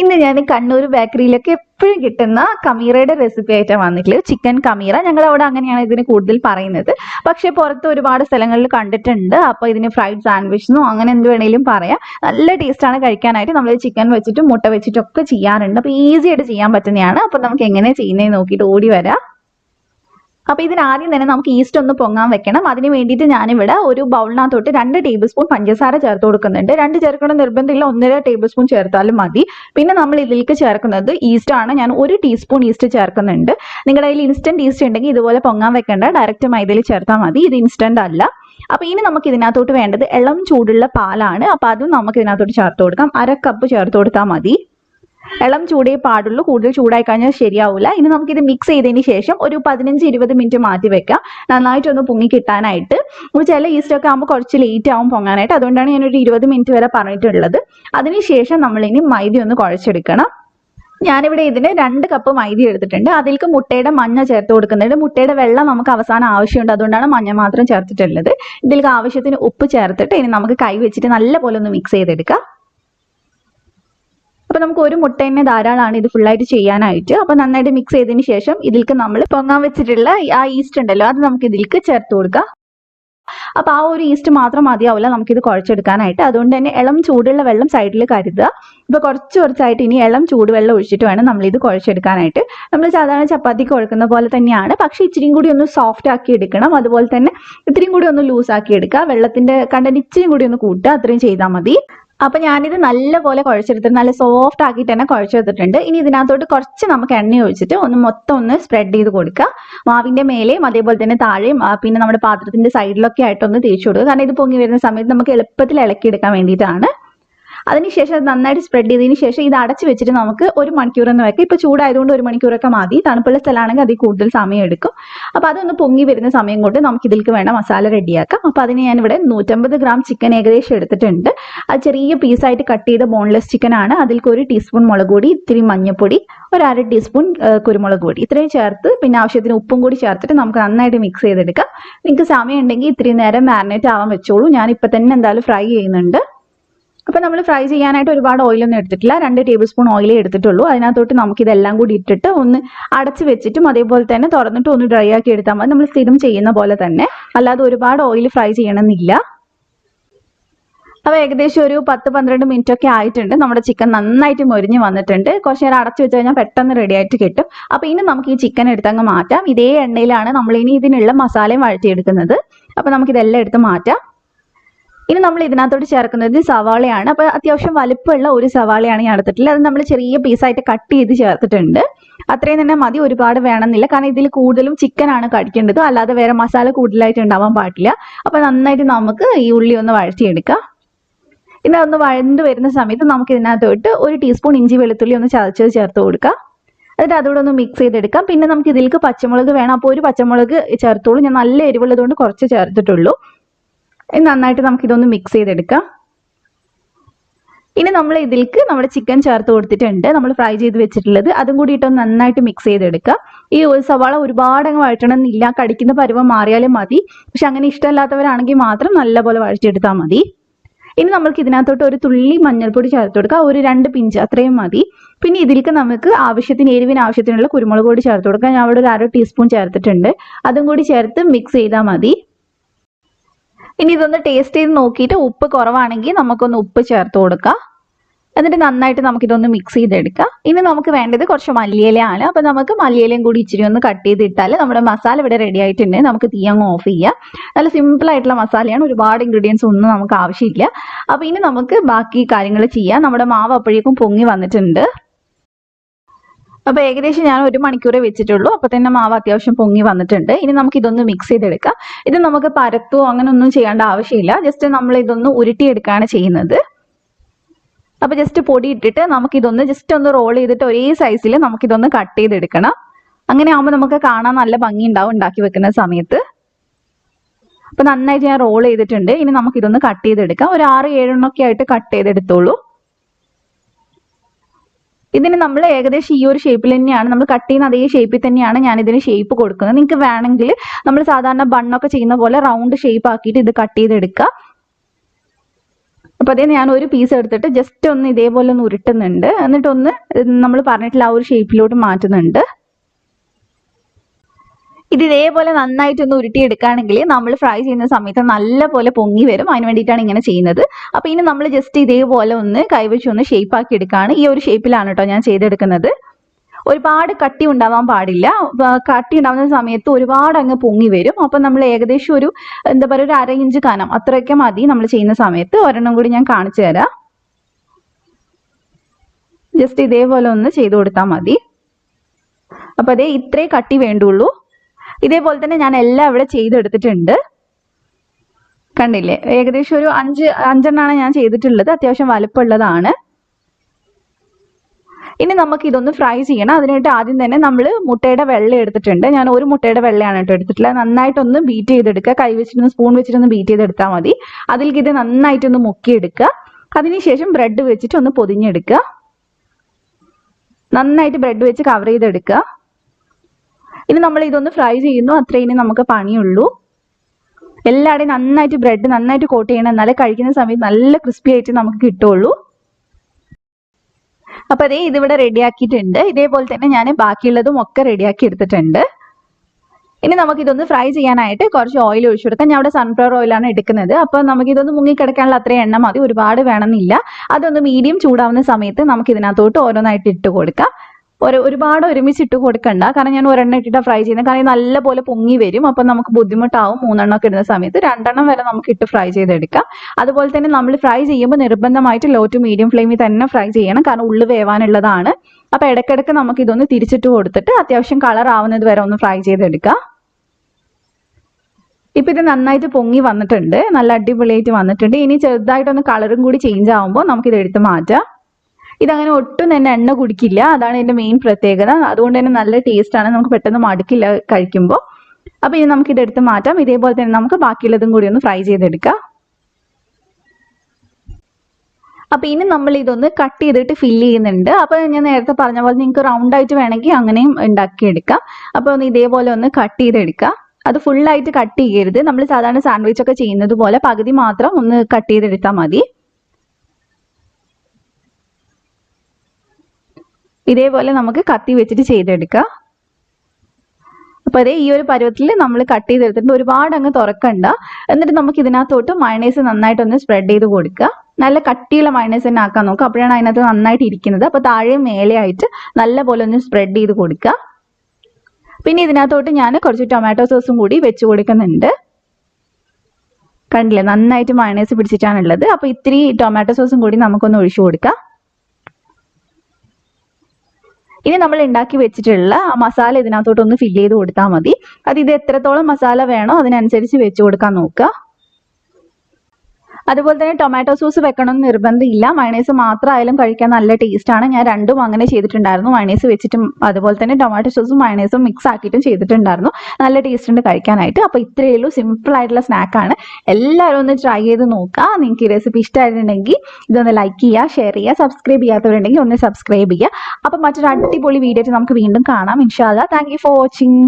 ഇന്ന് ഞാൻ കണ്ണൂർ ബേക്കറിയിലൊക്കെ എപ്പോഴും കിട്ടുന്ന കമീറയുടെ റെസിപ്പി ആയിട്ടാണ് വന്നിട്ടുള്ളത്. ചിക്കൻ കമീറ. ഞങ്ങൾ അവിടെ അങ്ങനെയാണ് ഇതിന് കൂടുതൽ പറയുന്നത്. പക്ഷേ പുറത്ത് ഒരുപാട് സ്ഥലങ്ങളിൽ കണ്ടിട്ടുണ്ട്. അപ്പോൾ ഇതിന് ഫ്രൈഡ് സാൻഡ്വിച്ച് സാൻഡ്വിച്ചെന്നോ അങ്ങനെ എന്ത് വേണേലും പറയാം. നല്ല ടേസ്റ്റാണ് കഴിക്കാനായിട്ട്. നമ്മൾ ചിക്കൻ വെച്ചിട്ടും മുട്ട വെച്ചിട്ടും ഒക്കെ ചെയ്യാറുണ്ട്. അപ്പോൾ ഈസി ആയിട്ട് ചെയ്യാൻ പറ്റുന്നതാണ്. അപ്പോൾ നമുക്ക് എങ്ങനെ ചെയ്യുന്നതെന്ന് നോക്കിയിട്ട് ഓടി വരാം. അപ്പൊ ഇതിന് ആദ്യം തന്നെ നമുക്ക് ഈസ്റ്റ് ഒന്ന് പൊങ്ങാൻ വെക്കണം. അതിന് വേണ്ടിയിട്ട് ഞാനിവിടെ ഒരു ബൗളിനകത്തോട്ട് രണ്ട് ടേബിൾ സ്പൂൺ പഞ്ചസാര ചേർത്ത് കൊടുക്കുന്നുണ്ട്. രണ്ട് ചേർക്കണം നിർബന്ധമില്ല ഒന്നര ടേബിൾ സ്പൂൺ ചേർത്താലും മതി. പിന്നെ നമ്മൾ ഇതിലേക്ക് ചേർക്കുന്നത് ഈസ്റ്റ് ആണ്. ഞാൻ ഒരു ടീസ്പൂൺ ഈസ്റ്റ് ചേർക്കുന്നുണ്ട്. നിങ്ങളുടെ കയ്യിൽ ഇൻസ്റ്റന്റ് ഈസ്റ്റ് ഉണ്ടെങ്കിൽ ഇതുപോലെ പൊങ്ങാൻ വെക്കേണ്ട. ഡയറക്റ്റ് മൈദയിൽ ചേർത്താൽ മതി. ഇത് ഇൻസ്റ്റന്റ് അല്ല. അപ്പൊ ഇനി നമുക്ക് ഇതിനകത്തോട്ട് വേണ്ടത് ഇളം ചൂടുള്ള പാലാണ്. അപ്പൊ അതും നമുക്ക് ഇതിനകത്തോട്ട് ചേർത്ത് കൊടുക്കാം. അര കപ്പ് ചേർത്ത് കൊടുത്താൽ മതി. ഇളം ചൂടേ പാടുള്ളൂ. കൂടുതൽ ചൂടായി കഴിഞ്ഞാൽ ശരിയാവില്ല ഇനി നമുക്കിത് മിക്സ് ചെയ്തതിന് ശേഷം ഒരു പതിനഞ്ച് ഇരുപത് മിനിറ്റ് മാറ്റി വെക്കാം. നന്നായിട്ടൊന്ന് പൊങ്ങി കിട്ടാനായിട്ട്. ചില ഈസ്റ്റ് ഒക്കെ ആകുമ്പോൾ കുറച്ച് ലേറ്റ് ആവും പൊങ്ങാനായിട്ട്. അതുകൊണ്ടാണ് ഞാൻ ഒരു ഇരുപത് മിനിറ്റ് വരെ പറഞ്ഞിട്ടുള്ളത്. അതിനുശേഷം നമ്മൾ ഇനി മൈദ ഒന്ന് കുഴച്ചെടുക്കണം. ഞാനിവിടെ ഇതിന് രണ്ട് കപ്പ് മൈദ എടുത്തിട്ടുണ്ട്. അതിലേക്ക് മുട്ടയുടെ മഞ്ഞ ചേർത്ത് കൊടുക്കുന്നുണ്ട്. മുട്ടയുടെ വെള്ളം നമുക്ക് അവസാനം ആവശ്യമുണ്ട്. അതുകൊണ്ടാണ് മഞ്ഞ മാത്രം ചേർത്തിട്ടുള്ളത്. ഇതിലേക്ക് ആവശ്യത്തിന് ഉപ്പ് ചേർത്തിട്ട് ഇനി നമുക്ക് കൈ വെച്ചിട്ട് നല്ലപോലെ ഒന്ന് മിക്സ് ചെയ്തെടുക്കാം. അപ്പൊ നമുക്ക് ഒരു മുട്ട തന്നെ ധാരാളമാണ് ഇത് ഫുള്ളായിട്ട് ചെയ്യാനായിട്ട്. അപ്പൊ നന്നായിട്ട് മിക്സ് ചെയ്തതിന് ശേഷം ഇതിലേക്ക് നമ്മൾ പൊങ്ങാൻ വെച്ചിട്ടുള്ള ആ ഈസ്റ്റ് ഉണ്ടല്ലോ അത് നമുക്ക് ഇതിലേക്ക് ചേർത്ത് കൊടുക്കാം. അപ്പൊ ആ ഒരു ഈസ്റ്റ് മാത്രം മതിയാവില്ല നമുക്ക് ഇത് കുഴച്ചെടുക്കാനായിട്ട്. അതുകൊണ്ട് തന്നെ ഇളം ചൂടുള്ള വെള്ളം സൈഡിൽ കരുതുക. ഇപ്പൊ കുറച്ച് കുറച്ചായിട്ട് ഇനി ഇളം ചൂടുവെള്ളം ഒഴിച്ചിട്ട് വേണം നമ്മൾ ഇത് കുഴച്ചെടുക്കാനായിട്ട്. നമ്മൾ സാധാരണ ചപ്പാത്തി കുഴക്കുന്ന പോലെ തന്നെയാണ്. പക്ഷെ ഇച്ചിരിയും കൂടി ഒന്ന് സോഫ്റ്റ് ആക്കി എടുക്കണം. അതുപോലെ തന്നെ ഇത്രയും കൂടി ഒന്ന് ലൂസ് ആക്കി എടുക്കുക. വെള്ളത്തിന്റെ കണ്ടന്റ് ഇച്ചിരി കൂടി ഒന്ന് കൂട്ടുക. അത്രയും ചെയ്താൽ മതി. അപ്പൊ ഞാനിത് നല്ലപോലെ കുഴച്ചെടുത്തിട്ട് നല്ല സോഫ്റ്റ് ആക്കിയിട്ട് തന്നെ കുഴച്ചെടുത്തിട്ടുണ്ട്. ഇനി ഇതിനകത്തോട്ട് കുറച്ച് നമുക്ക് എണ്ണ ഒഴിച്ചിട്ട് ഒന്ന് മൊത്തം ഒന്ന് സ്പ്രെഡ് ചെയ്ത് കൊടുക്കുക മാവിന്റെ മേലെയും അതേപോലെ തന്നെ താഴെയും പിന്നെ നമ്മുടെ പാത്രത്തിന്റെ സൈഡിലൊക്കെ ആയിട്ടൊന്ന് തേച്ചു കൊടുക്കുക കാരണം ഇത് പൊങ്ങി വരുന്ന സമയത്ത് നമുക്ക് എളുപ്പത്തിൽ ഇളക്കിയെടുക്കാൻ വേണ്ടിയിട്ടാണ്. അതിനുശേഷം അത് നന്നായിട്ട് സ്പ്രെഡ് ചെയ്തതിന് ശേഷം ഇത് അടച്ചു വെച്ചിട്ട് നമുക്ക് ഒരു മണിക്കൂർ എന്ന് വെക്കാം. ഇപ്പൊ ചൂടായതുകൊണ്ട് ഒരു മണിക്കൂറൊക്കെ മതി. തണുപ്പുള്ള സ്ഥലമാണെങ്കിൽ അതിൽ കൂടുതൽ സമയം എടുക്കും. അപ്പൊ അതൊന്ന് പൊങ്ങി വരുന്ന സമയം കൊണ്ട് നമുക്ക് ഇതിലേക്ക് വേണ്ട മസാല റെഡിയാക്കാം. അപ്പൊ അതിന് ഇവിടെ നൂറ്റമ്പത് ഗ്രാം ചിക്കൻ ഏകദേശം എടുത്തിട്ടുണ്ട്. അത് ചെറിയ പീസായിട്ട് കട്ട് ചെയ്ത ബോൺലെസ് ചിക്കൻ ആണ്. അതിലേക്ക് ഒരു ടീസ്പൂൺ മുളക് പൊടി ഇത്തിരി മഞ്ഞൾപ്പൊടി ഒരു അര ടീസ്പൂൺ കുരുമുളക് പൊടി. ഇത്രയും ചേർത്ത് പിന്നെ ആവശ്യത്തിന് ഉപ്പും കൂടി ചേർത്തിട്ട് നമുക്ക് നന്നായിട്ട് മിക്സ് ചെയ്തെടുക്കാം. നിങ്ങൾക്ക് സമയം ഉണ്ടെങ്കിൽ ഇത്തിരി നേരം മാരിനേറ്റ് ആവാൻ വെച്ചോളൂ. ഞാൻ ഇപ്പൊ തന്നെ എന്തായാലും ഫ്രൈ ചെയ്യുന്നുണ്ട്. അപ്പൊ നമ്മൾ ഫ്രൈ ചെയ്യാനായിട്ട് ഒരുപാട് ഓയിലൊന്നും എടുത്തിട്ടില്ല. രണ്ട് ടേബിൾ സ്പൂൺ ഓയിലേ എടുത്തിട്ടുള്ളൂ. അതിനകത്തോട്ട് നമുക്ക് ഇതെല്ലാം കൂടി ഇട്ടിട്ട് ഒന്ന് അടച്ച് വെച്ചിട്ടും അതേപോലെ തന്നെ തുറന്നിട്ട് ഒന്ന് ഡ്രൈ ആക്കി എടുത്താൽ മതി. നമ്മൾ സ്ഥിരം ചെയ്യുന്ന പോലെ തന്നെ. അല്ലാതെ ഒരുപാട് ഓയിൽ ഫ്രൈ ചെയ്യണമെന്നില്ല. അപ്പൊ ഏകദേശം ഒരു പത്ത് പന്ത്രണ്ട് മിനിറ്റ് ഒക്കെ ആയിട്ടുണ്ട്. നമ്മുടെ ചിക്കൻ നന്നായിട്ട് മൊരിഞ്ഞ് വന്നിട്ടുണ്ട്. കുറച്ച് നേരം അടച്ചു വെച്ച് കഴിഞ്ഞാൽ പെട്ടെന്ന് റെഡി ആയിട്ട് കിട്ടും. അപ്പൊ ഇനി നമുക്ക് ഈ ചിക്കൻ എടുത്തങ്ങ് മാറ്റാം. ഇതേ എണ്ണയിലാണ് നമ്മൾ ഇനി ഇതിനുള്ള മസാലയും വഴറ്റിയെടുക്കുന്നത്. അപ്പൊ നമുക്ക് ഇതെല്ലാം എടുത്ത് മാറ്റാം. ഇനി നമ്മൾ ഇതിനകത്തോട്ട് ചേർക്കുന്നത് സവാളയാണ്. അപ്പൊ അത്യാവശ്യം വലുപ്പമുള്ള ഒരു സവാളയാണ് ഞാൻ എടുത്തിട്ടുള്ളത്. അത് നമ്മൾ ചെറിയ പീസായിട്ട് കട്ട് ചെയ്ത് ചേർത്തിട്ടുണ്ട്. അത്രയും തന്നെ മതി ഒരുപാട് വേണമെന്നില്ല. കാരണം ഇതിൽ കൂടുതലും ചിക്കൻ ആണ് കടിക്കേണ്ടത്. അല്ലാതെ വേറെ മസാല കൂടുതലായിട്ട് ഉണ്ടാവാൻ പാടില്ല. അപ്പൊ നന്നായിട്ട് നമുക്ക് ഈ ഉള്ളി ഒന്ന് വഴറ്റിയെടുക്കാം. ഇനി ഒന്ന് വഴണ്ട് വരുന്ന സമയത്ത് നമുക്ക് ഇതിനകത്തോട്ട് ഒരു ടീസ്പൂൺ ഇഞ്ചി വെളുത്തുള്ളി ഒന്ന് ചതച്ചത് ചേർത്ത് കൊടുക്കാം. എന്നിട്ട് അതുകൂടെ ഒന്ന് മിക്സ് ചെയ്തെടുക്കാം. പിന്നെ നമുക്ക് ഇതിലേക്ക് പച്ചമുളക് വേണം. അപ്പോൾ ഒരു പച്ചമുളക് ചേർത്തോളൂ. ഞാൻ നല്ല എരിവുള്ളതുകൊണ്ട് കുറച്ച് ചേർത്തിട്ടുള്ളൂ. ഇനി നന്നായിട്ട് നമുക്ക് ഇതൊന്ന് മിക്സ് ചെയ്തെടുക്കാം. ഇനി നമ്മൾ ഇതിലേക്ക് നമ്മുടെ ചിക്കൻ ചേർത്ത് കൊടുത്തിട്ടുണ്ട്. നമ്മൾ ഫ്രൈ ചെയ്ത് വെച്ചിട്ടുള്ളത്. അതും കൂടി ഇട്ടൊന്ന് നന്നായിട്ട് മിക്സ് ചെയ്തെടുക്കുക ഈ ഒരു സവാള ഒരുപാട് അങ്ങ് വഴറ്റണമെന്നില്ല. കടിക്കുന്ന പരുവം മാറിയാലും മതി. പക്ഷെ അങ്ങനെ ഇഷ്ടമല്ലാത്തവരാണെങ്കിൽ മാത്രം നല്ലപോലെ വഴറ്റിയെടുത്താൽ മതി. ഇനി നമുക്ക് ഇതിനകത്തോട്ട് ഒരു തുള്ളി മഞ്ഞൾപ്പൊടി ചേർത്ത് കൊടുക്കുക ഒരു രണ്ട് പിഞ്ച് അത്രയും മതി. പിന്നെ ഇതിലേക്ക് നമുക്ക് ആവശ്യത്തിന് എരിവിന് ആവശ്യത്തിനുള്ള കുരുമുളക് പൊടി ചേർത്ത് കൊടുക്കാം. ഞാൻ അവിടെ ഒരു അര ടീസ്പൂൺ ചേർത്തിട്ടുണ്ട്. അതും കൂടി ചേർത്ത് മിക്സ് ചെയ്താൽ മതി. ഇനി ഇതൊന്ന് ടേസ്റ്റ് ചെയ്ത് നോക്കിയിട്ട് ഉപ്പ് കുറവാണെങ്കിൽ നമുക്കൊന്ന് ഉപ്പ് ചേർത്ത് കൊടുക്കാം. എന്നിട്ട് നന്നായിട്ട് നമുക്കിതൊന്ന് മിക്സ് ചെയ്തെടുക്കാം. ഇനി നമുക്ക് വേണ്ടത് കുറച്ച് മല്ലിയിലയാണ്. അപ്പൊ നമുക്ക് മല്ലിയിലയും കൂടി ഇച്ചിരി ഒന്ന് കട്ട് ചെയ്തിട്ടാൽ നമ്മുടെ മസാല ഇവിടെ റെഡി ആയിട്ടുണ്ട്. നമുക്ക് തീ അങ്ങ് ഓഫ് ചെയ്യാം. നല്ല സിമ്പിൾ ആയിട്ടുള്ള മസാലയാണ്. ഒരുപാട് ഇൻഗ്രീഡിയൻസ് ഒന്നും നമുക്ക് ആവശ്യമില്ല. അപ്പൊ ഇനി നമുക്ക് ബാക്കി കാര്യങ്ങൾ ചെയ്യാം. നമ്മുടെ മാവ് അപ്പോഴേക്കും പൊങ്ങി വന്നിട്ടുണ്ട്. അപ്പൊ ഏകദേശം ഞാൻ ഒരു മണിക്കൂറേ വെച്ചിട്ടുള്ളൂ. അപ്പൊ തന്നെ മാവ് അത്യാവശ്യം പൊങ്ങി വന്നിട്ടുണ്ട്. ഇനി നമുക്ക് ഇതൊന്ന് മിക്സ് ചെയ്തെടുക്കാം. ഇത് നമുക്ക് പരത്തോ അങ്ങനെ ഒന്നും ചെയ്യേണ്ട ആവശ്യമില്ല. ജസ്റ്റ് നമ്മൾ ഇതൊന്ന് ഉരുട്ടിയെടുക്കുകയാണ് ചെയ്യുന്നത്. അപ്പൊ ജസ്റ്റ് പൊടി ഇട്ടിട്ട് നമുക്ക് ഇതൊന്ന് ജസ്റ്റ് ഒന്ന് റോൾ ചെയ്തിട്ട് ഒരേ സൈസിൽ നമുക്ക് ഇതൊന്ന് കട്ട് ചെയ്തെടുക്കണം. അങ്ങനെ ആകുമ്പോൾ നമുക്ക് കാണാൻ നല്ല ഭംഗി ഉണ്ടാവും ഉണ്ടാക്കി വെക്കുന്ന സമയത്ത്. അപ്പൊ നന്നായിട്ട് ഞാൻ റോൾ ചെയ്തിട്ടുണ്ട്. ഇനി നമുക്ക് ഇതൊന്ന് കട്ട് ചെയ്തെടുക്കാം. ഒരു ആറ് ഏഴെണ്ണൊക്കെ ആയിട്ട് കട്ട് ചെയ്തെടുത്തോളൂ. ഇതിന് നമ്മൾ ഏകദേശം ഈ ഒരു ഷേപ്പിൽ തന്നെയാണ്. നമ്മൾ കട്ട് ചെയ്യുന്ന അതേ ഷേപ്പിൽ തന്നെയാണ് ഞാൻ ഇതിന് ഷേപ്പ് കൊടുക്കുന്നത്. നിങ്ങൾക്ക് വേണമെങ്കിൽ നമ്മൾ സാധാരണ ബണ്ണൊക്കെ ചെയ്യുന്ന പോലെ റൗണ്ട് ഷേപ്പ് ആക്കിയിട്ട് ഇത് കട്ട് ചെയ്തെടുക്കുക. അപ്പൊ അതേ ഞാൻ ഒരു പീസ് എടുത്തിട്ട് ജസ്റ്റ് ഒന്ന് ഇതേപോലെ ഒന്ന് ഉരുട്ടുന്നുണ്ട്. എന്നിട്ടൊന്ന് നമ്മൾ പറഞ്ഞിട്ടുള്ള ആ ഒരു ഷേപ്പിലോട്ട് മാറ്റുന്നുണ്ട്. ഇത് ഇതേപോലെ നന്നായിട്ടൊന്ന് ഉരുട്ടിയെടുക്കുകയാണെങ്കിൽ നമ്മൾ ഫ്രൈ ചെയ്യുന്ന സമയത്ത് നല്ലപോലെ പൊങ്ങി വരും. അതിന് വേണ്ടിയിട്ടാണ് ഇങ്ങനെ ചെയ്യുന്നത്. അപ്പോൾ ഇനി നമ്മൾ ജസ്റ്റ് ഇതേപോലെ ഒന്ന് കൈവച്ച് ഒന്ന് ഷേപ്പ് ആക്കി എടുക്കുകയാണ് ഈ ഒരു ഷേപ്പിലാണ് കേട്ടോ ഞാൻ ചെയ്തെടുക്കുന്നത്. ഒരുപാട് കട്ടി ഉണ്ടാവാൻ പാടില്ല. കട്ടി ഉണ്ടാവുന്ന സമയത്ത് ഒരുപാട് അങ്ങ് പൊങ്ങി വരും. അപ്പം നമ്മൾ ഏകദേശം ഒരു എന്താ പറയുക ഒരു അര ഇഞ്ച് കനം അത്രയൊക്കെ മതി നമ്മൾ ചെയ്യുന്ന സമയത്ത്. ഒരെണ്ണം കൂടി ഞാൻ കാണിച്ചു തരാം. ജസ്റ്റ് ഇതേപോലെ ഒന്ന് ചെയ്തു കൊടുത്താൽ മതി. അപ്പം അതേ ഇത്രേ കട്ടി വേണ്ടുള്ളൂ. ഇതേപോലെ തന്നെ ഞാൻ എല്ലാം ഇവിടെ ചെയ്തെടുത്തിട്ടുണ്ട്. കണ്ടില്ലേ? ഏകദേശം ഒരു അഞ്ച് അഞ്ചെണ്ണാണ് ഞാൻ ചെയ്തിട്ടുള്ളത്. അത്യാവശ്യം വലുപ്പമുള്ളതാണ്. ഇനി നമുക്ക് ഇതൊന്ന് ഫ്രൈ ചെയ്യണം. അതിനായിട്ട് ആദ്യം തന്നെ നമ്മൾ മുട്ടയുടെ വെള്ള എടുത്തിട്ടുണ്ട്. ഞാൻ ഒരു മുട്ടയുടെ വെള്ളയാണ് കേട്ടോ എടുത്തിട്ടുള്ളത്. നന്നായിട്ടൊന്ന് ബീറ്റ് ചെയ്തെടുക്കുക. കൈ വെച്ചിട്ടൊന്ന് സ്പൂൺ വെച്ചിട്ടൊന്ന് ബീറ്റ് ചെയ്തെടുത്താൽ മതി. അതിലേക്ക് ഇത് നന്നായിട്ടൊന്ന് മുക്കിയെടുക്കുക. അതിനുശേഷം ബ്രെഡ് വെച്ചിട്ട് ഒന്ന് പൊതിഞ്ഞെടുക്കുക. നന്നായിട്ട് ബ്രെഡ് വെച്ച് കവർ ചെയ്തെടുക്കുക. ഇനി നമ്മൾ ഇതൊന്ന് ഫ്രൈ ചെയ്യുന്നു. അത്രേ ഇനി നമുക്ക് പണിയുള്ളൂ. എല്ലാവരുടെയും നന്നായിട്ട് ബ്രെഡ് നന്നായിട്ട് കോട്ട് ചെയ്യണം. എന്നാലേ കഴിക്കുന്ന സമയത്ത് നല്ല ക്രിസ്പി ആയിട്ട് നമുക്ക് കിട്ടുള്ളൂ. അപ്പൊ അതേ ഇതിവിടെ റെഡിയാക്കിയിട്ടുണ്ട് ഇതേപോലെ തന്നെ ഞാൻ ബാക്കിയുള്ളതും ഒക്കെ റെഡിയാക്കി എടുത്തിട്ടുണ്ട്. ഇനി നമുക്ക് ഇതൊന്ന് ഫ്രൈ ചെയ്യാനായിട്ട് കുറച്ച് ഓയിൽ ഒഴിച്ചു കൊടുക്കാം. ഞാൻ അവിടെ സൺഫ്ലവർ ഓയിലാണ് എടുക്കുന്നത്. അപ്പോൾ നമുക്ക് ഇതൊന്ന് മുങ്ങിക്കിടക്കാനുള്ള അത്രയും എണ്ണ മതി. ഒരുപാട് വേണമെന്നില്ല. അതൊന്ന് മീഡിയം ചൂടാവുന്ന സമയത്ത് നമുക്ക് ഇതിനകത്തോട്ട് ഓരോന്നായിട്ട് ഇട്ട് കൊടുക്കാം. ഒരു ഒരുപാട് ഒരുമിച്ച് ഇട്ട് കൊടുക്കണ്ട. കാരണം ഞാൻ ഒരെണ്ണം ഇട്ടിട്ട് ഫ്രൈ ചെയ്യുന്നത് കാരണം നല്ല പോലെ പൊങ്ങി വരും. അപ്പം നമുക്ക് ബുദ്ധിമുട്ടാവും മൂന്നെണ്ണം ഒക്കെ ഇടുന്ന സമയത്ത്. രണ്ടെണ്ണം വരെ നമുക്ക് ഇട്ട് ഫ്രൈ ചെയ്തെടുക്കാം. അതുപോലെ തന്നെ നമ്മൾ ഫ്രൈ ചെയ്യുമ്പോൾ നിർബന്ധമായിട്ട് ലോ ടു മീഡിയം ഫ്ലെയിമിൽ തന്നെ ഫ്രൈ ചെയ്യണം. കാരണം ഉള്ളു വേവാനുള്ളതാണ്. അപ്പൊ ഇടയ്ക്കിടയ്ക്ക് നമുക്ക് ഇതൊന്ന് തിരിച്ചിട്ട് കൊടുത്തിട്ട് അത്യാവശ്യം കളർ ആവുന്നത് വരെ ഒന്ന് ഫ്രൈ ചെയ്തെടുക്കാം. ഇപ്പൊ ഇത് നന്നായിട്ട് പൊങ്ങി വന്നിട്ടുണ്ട്. നല്ല അടിപൊളിയായിട്ട് വന്നിട്ടുണ്ട്. ഇനി ചെറുതായിട്ടൊന്ന് കളറും കൂടി ചേഞ്ച് ആവുമ്പോൾ നമുക്ക് ഇത് എടുത്ത് മാറ്റാം. ഇതങ്ങനെ ഒട്ടും തന്നെ എണ്ണ കുടിക്കില്ല. അതാണ് ഇതിന്റെ മെയിൻ പ്രത്യേകത. അതുകൊണ്ട് തന്നെ നല്ല ടേസ്റ്റ് ആണ്. നമുക്ക് പെട്ടെന്ന് മടുക്കില്ല കഴിക്കുമ്പോൾ അപ്പൊ ഇനി നമുക്ക് ഇത് എടുത്ത് മാറ്റാം. ഇതേപോലെ തന്നെ നമുക്ക് ബാക്കിയുള്ളതും കൂടി ഒന്ന് ഫ്രൈ ചെയ്തെടുക്കാം. അപ്പൊ ഇനി നമ്മൾ ഇതൊന്ന് കട്ട് ചെയ്തിട്ട് ഫില്ല് ചെയ്യുന്നുണ്ട്. അപ്പൊ ഞാൻ നേരത്തെ പറഞ്ഞ പോലെ നിങ്ങൾക്ക് റൗണ്ട് ആയിട്ട് വേണമെങ്കിൽ അങ്ങനെയും ഉണ്ടാക്കിയെടുക്കാം. അപ്പൊ ഒന്ന് ഇതേപോലെ ഒന്ന് കട്ട് ചെയ്തെടുക്കാം. അത് ഫുള്ളായിട്ട് കട്ട് ചെയ്യരുത്. നമ്മൾ സാധാരണ സാൻഡ്വിച്ച് ഒക്കെ ചെയ്യുന്നത് പോലെ പകുതി മാത്രം ഒന്ന് കട്ട് ചെയ്തെടുത്താൽ മതി. ഇതേപോലെ നമുക്ക് കത്തി വെച്ചിട്ട് ചെയ്തെടുക്കാം. അപ്പൊ അതേ ഈ ഒരു പരുവത്തിൽ നമ്മൾ കട്ട് ചെയ്തെടുത്തിട്ട് ഒരുപാട് അങ്ങ് തുറക്കണ്ട. എന്നിട്ട് നമുക്ക് ഇതിനകത്തോട്ട് മയണൈസ് നന്നായിട്ടൊന്ന് സ്പ്രെഡ് ചെയ്ത് കൊടുക്കുക. നല്ല കട്ടിയുള്ള മയണൈസ് തന്നെ ആക്കാൻ നോക്കുക. അപ്പോഴാണ് അതിനകത്ത് നന്നായിട്ട് ഇരിക്കുന്നത്. അപ്പൊ താഴെ മേലെ ആയിട്ട് നല്ല പോലെ ഒന്ന് സ്പ്രെഡ് ചെയ്ത് കൊടുക്കുക. പിന്നെ ഇതിനകത്തോട്ട് ഞാൻ കുറച്ച് ടൊമാറ്റോ സോസും കൂടി വെച്ച് കൊടുക്കുന്നുണ്ട്. കണ്ടില്ലേ? നന്നായിട്ട് മയണൈസ് പിടിച്ചിട്ടാണുള്ളത്. അപ്പൊ ഇത്തിരി ടൊമാറ്റോ സോസും കൂടി നമുക്കൊന്ന് ഒഴിച്ചു കൊടുക്കാം. ഇനി നമ്മൾ ഉണ്ടാക്കി വെച്ചിട്ടുള്ള ആ മസാല ഇതിനകത്തോട്ട് ഒന്ന് ഫില്ല് ചെയ്ത് കൊടുത്താൽ മതി. അത് ഇത് എത്രത്തോളം മസാല വേണോ അതിനനുസരിച്ച് വെച്ച് കൊടുക്കാൻ നോക്കുക. അതുപോലെ തന്നെ ടൊമാറ്റോ സോസ് വെക്കണം നിർബന്ധമില്ല. മയണൈസ് മാത്രമായാലും കഴിക്കാൻ നല്ല ടേസ്റ്റാണ് ഞാൻ രണ്ടും അങ്ങനെ ചെയ്തിട്ടുണ്ടായിരുന്നു. മയണൈസ് വെച്ചിട്ടും അതുപോലെ തന്നെ ടൊമാറ്റോ സോസും മയണൈസും മിക്സ് ആക്കിയിട്ടും ചെയ്തിട്ടുണ്ടായിരുന്നു. നല്ല ടേസ്റ്റ് ഉണ്ട് കഴിക്കാനായിട്ട്. അപ്പോൾ ഇത്രയേ ഉള്ളൂ. സിമ്പിൾ ആയിട്ടുള്ള സ്നാക്കാണ് എല്ലാവരും ഒന്ന് ട്രൈ ചെയ്ത് നോക്കുക നിങ്ങൾക്ക് ഈ റെസിപ്പി ഇഷ്ടമായിട്ടുണ്ടെങ്കിൽ ഇതൊന്ന് ലൈക്ക് ചെയ്യുക ഷെയർ ചെയ്യുക സബ്സ്ക്രൈബ് ചെയ്യാത്തവരുണ്ടെങ്കിൽ ഒന്ന് സബ്സ്ക്രൈബ് ചെയ്യുക അപ്പോൾ മറ്റൊരു അടിപൊളി വീഡിയോ നമുക്ക് വീണ്ടും കാണാം. ഇൻഷാല്ല താങ്ക് യു ഫോർ വാച്ചിങ്